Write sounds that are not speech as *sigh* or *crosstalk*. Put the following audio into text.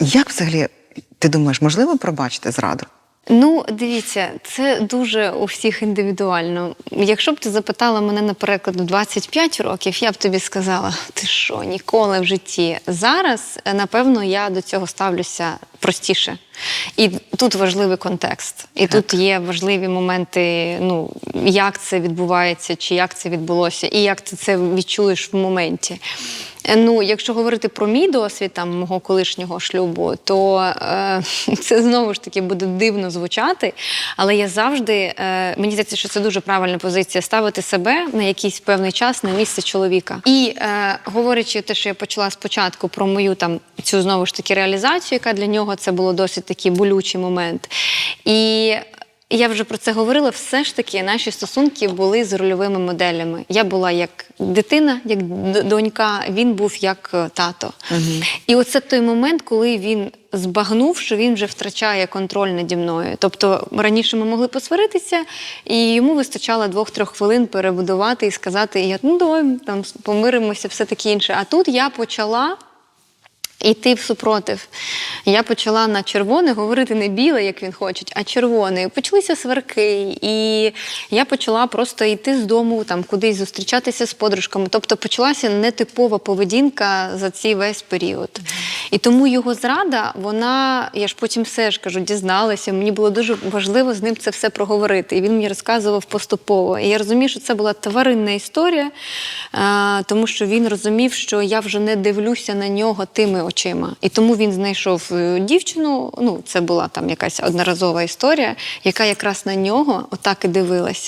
Як взагалі ти думаєш, можливо пробачити зраду? Ну, дивіться, це дуже у всіх індивідуально. Якщо б ти запитала мене, наприклад, у 25 років, я б тобі сказала, ти що, ніколи в житті. Зараз, е, напевно, я до цього ставлюся простіше. І тут важливий контекст. І тут є важливі моменти, ну, як це відбувається, чи як це відбулося, і як ти це відчуєш в моменті. Е, Ну, якщо говорити про мій досвід там мого колишнього шлюбу, то е, *laughs* це знову ж таки буде дивно звучати. Але я завжди е, мені здається, що це дуже правильна позиція ставити себе на якийсь певний час на місце чоловіка. І е, говорячи те, що я почала спочатку про мою там цю знову ж таки реалізацію, яка для нього це було досить такий болючий момент. І я вже про це говорила. Все ж таки, наші стосунки були з рольовими моделями. Я була як дитина, як донька, він був як е, тато. І оце той момент, коли він збагнув, що він вже втрачає контроль наді мною. Тобто раніше ми могли посваритися, і йому вистачало двох-трьох хвилин перебудувати і сказати: я ну давай там помиримося, все таке інше. А тут я почала. Йти в супротив. Я почала на червоне говорити не біле, як він хоче, а червоне. Почалися сварки, і я почала просто йти з дому, там кудись зустрічатися з подружками. Тобто почалася нетипова поведінка за цей весь період. І тому його зрада, вона, я ж потім все ж кажу, дізналася. Мені було дуже важливо з ним це все проговорити. І він мені розказував поступово. І я розумію, що це була тваринна історія, тому що він розумів, що я вже не дивлюся на нього тими очима. І тому він знайшов е, дівчину. Ну, це була там якась одноразова історія, яка якраз на нього отак і дивилася.